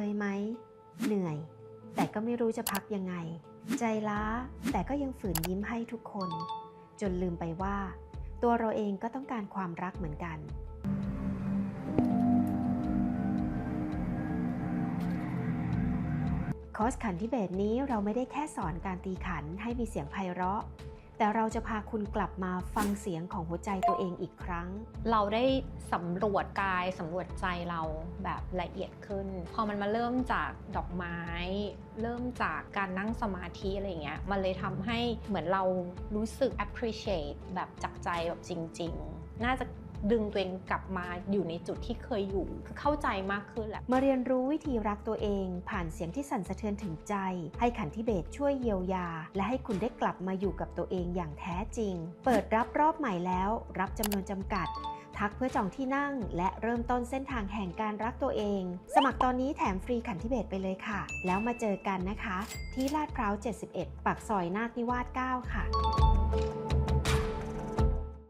เคยไหม เหนื่อย แต่ก็ไม่รู้จะพักยังไง ใจล้า แต่ก็ยังฝืนยิ้มให้ทุกคน จนลืมไปว่า ตัวเราเองก็ต้องการความรักเหมือนกันคอร์สขันที่เบตนี้เราไม่ได้แค่สอนการตีขันให้มีเสียงไพเราะ แต่เราจะพาคุณกลับมาฟังเสียงของหัวใจตัวเองอีกครั้ง เราได้สำรวจกายสำรวจใจเราแบบละเอียดขึ้น พอมันมาเริ่มจากดอกไม้ เริ่มจากการนั่งสมาธิอะไรเงี้ย มันเลยทำให้เหมือนเรารู้สึก appreciate แบบจากใจแบบจริง ๆ น่าจะ ดึงตัวเองกลับมาอยู่ในจุดที่เคยอยู่คือเข้าใจมากขึ้นแหละมาเรียนรู้วิธีรักตัวเอง ผ่านเสียงที่สั่นสะเทือนถึงใจ ให้ขันทิเบตช่วยเยียวยา และให้คุณได้กลับมาอยู่กับตัวเองอย่างแท้จริง เปิดรับรอบใหม่แล้ว รับจำนวนจำกัด ทักเพื่อจองที่นั่ง และเริ่มต้นเส้นทางแห่งการรักตัวเอง สมัครตอนนี้แถมฟรีขันทิเบตไปเลยค่ะ แล้วมาเจอกันนะคะ ที่ลาดพร้าว 71 ปากซอยนาคนิวาส 9 ค่ะ